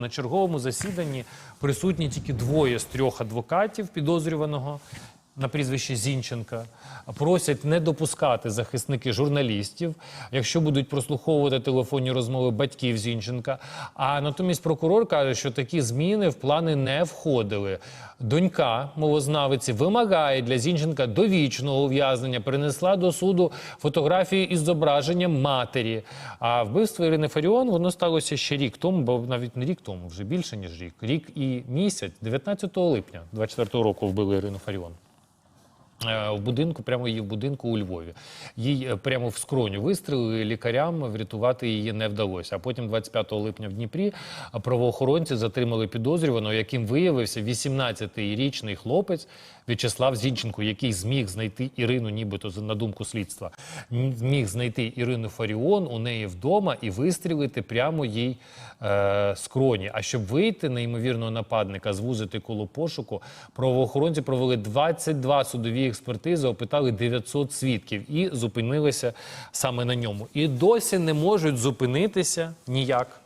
На черговому засіданні присутні тільки двоє з трьох адвокатів підозрюваного на прізвище Зінченка. Просять не допускати захисники журналістів, якщо будуть прослуховувати телефонні розмови батьків Зінченка. А натомість прокурор каже, що такі зміни в плани не входили. Донька мовознавиці вимагає для Зінченка довічного ув'язнення, принесла до суду фотографії із зображенням матері. А вбивство Ірини Фаріон воно сталося ще рік тому, бо навіть не рік тому, вже більше ніж рік. Рік і місяць, 19 липня 24 року вбили Ірину Фаріон. Е, В будинку, прямо її в будинку у Львові. Їй е, прямо в скроню вистрілили, лікарям врятувати її не вдалося. А потім, 25 липня в Дніпрі, правоохоронці затримали підозрюваного, яким виявився 18-річний хлопець В'ячеслав Зінченко, який зміг знайти Ірину, нібито на думку слідства, зміг знайти Ірину Фаріон у неї вдома і вистрілити прямо їй е, скроні. А щоб вийти на ймовірного нападника, звузити коло пошуку, правоохоронці провели 22 судові експертизи, опитали 900 свідків і зупинилися саме на ньому. І досі не можуть зупинитися ніяк